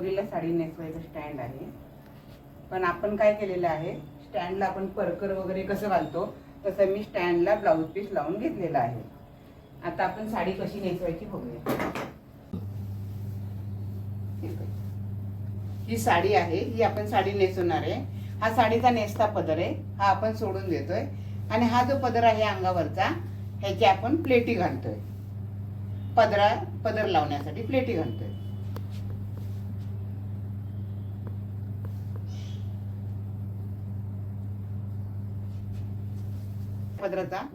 गौरीला sari नेसवायचं stand आहे. पण आपण काय केलेलं आहे स्टँडला आपण परकर वगैरे कसं घालतो तसं मी स्टँडला ब्लाऊज पीस लावून घेतलेला आहे. आता आपण साडी कशी नेसवायची बघूया. ही साडी आहे ही आपण साडी नेसवणार आहे. हा साडीचा नेसता पदर आहे हा आपण सोडून देतोय. आणि हा जो पदर आहे अंगावरचा ह्याची आपण प्लेटी घालतोय. पदरा पदर लावण्यासाठी प्लेटी घालतोय. पदराचा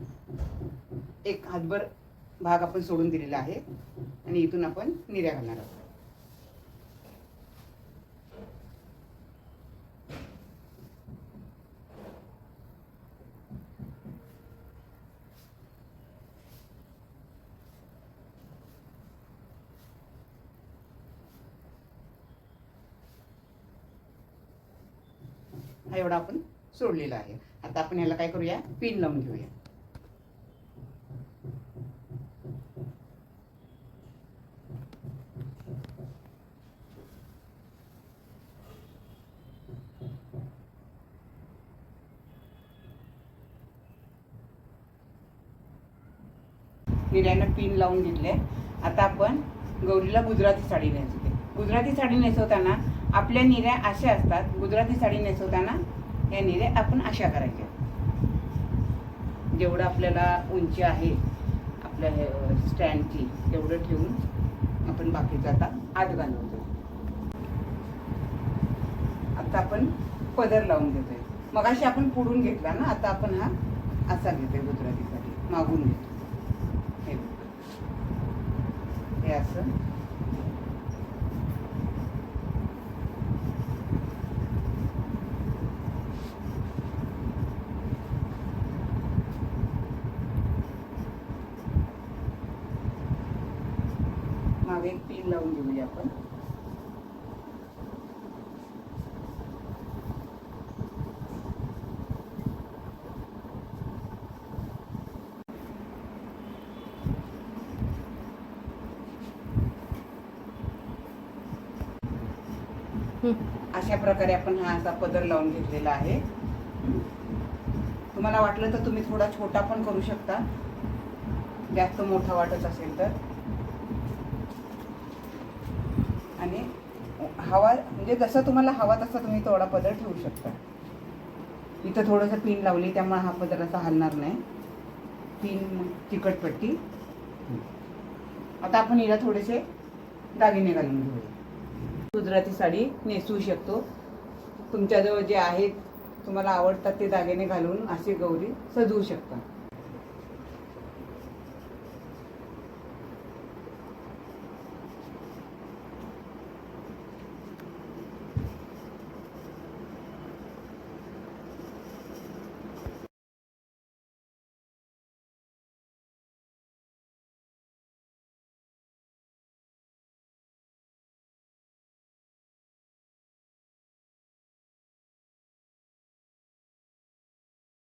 एक हातभर भाग आपण सोडून दिलेला आहे आणि इथून आपण निर्या घालणार आहोत. हा एवढा आपण सोडलेला आहे. आता आपण ह्याला काय करूया? पिन लावून घेऊया. निर्यानं पिन लावून घेतले आता आपण गौरीला गुजराती साडी नेसवते गुजराती साडी नेसवताना आपल्या निर्या अशा असतात. गुजराती साडी नेसवताना या निर्या आपण अशा करायच्या जेवढं आपल्याला उंची आहे आपल्या हे, स्टँडची तेवढं ठेवून आपण बाकीचं आता आत घालवतो आता आपण पदर लावून घेतोय मग अशी आपण पुढून घेतला ना आता आपण हा असा घेतोय गुजरातीसाठी मागून घेतो हे हे असं. मागे एक पिन लावून घेऊया आपण. अशा प्रकारे आपण हा असा पदर लावून घेतलेला आहे. तुम्हाला वाटलं तर तुम्ही थोडा छोटा पण करू शकता. जास्त मोठा वाटत असेल तर आणि हवा म्हणजे जसं तुम्हाला हवा तसा तुम्ही थोडा पदर ठेवू शकता. इथं थोडंसं पिन लावली त्यामुळे हा पदर असा हलणार नाही. पिन चिकटपट्टी. आता आपण हिला थोडेसे दागिने घालून घेऊया. गुजराती साडी नेसवू शकतो. तुमच्याजवळ जे आहेत तुम्हाला आवडतात ते दागिने घालून अशी गौरी सजवू शकता.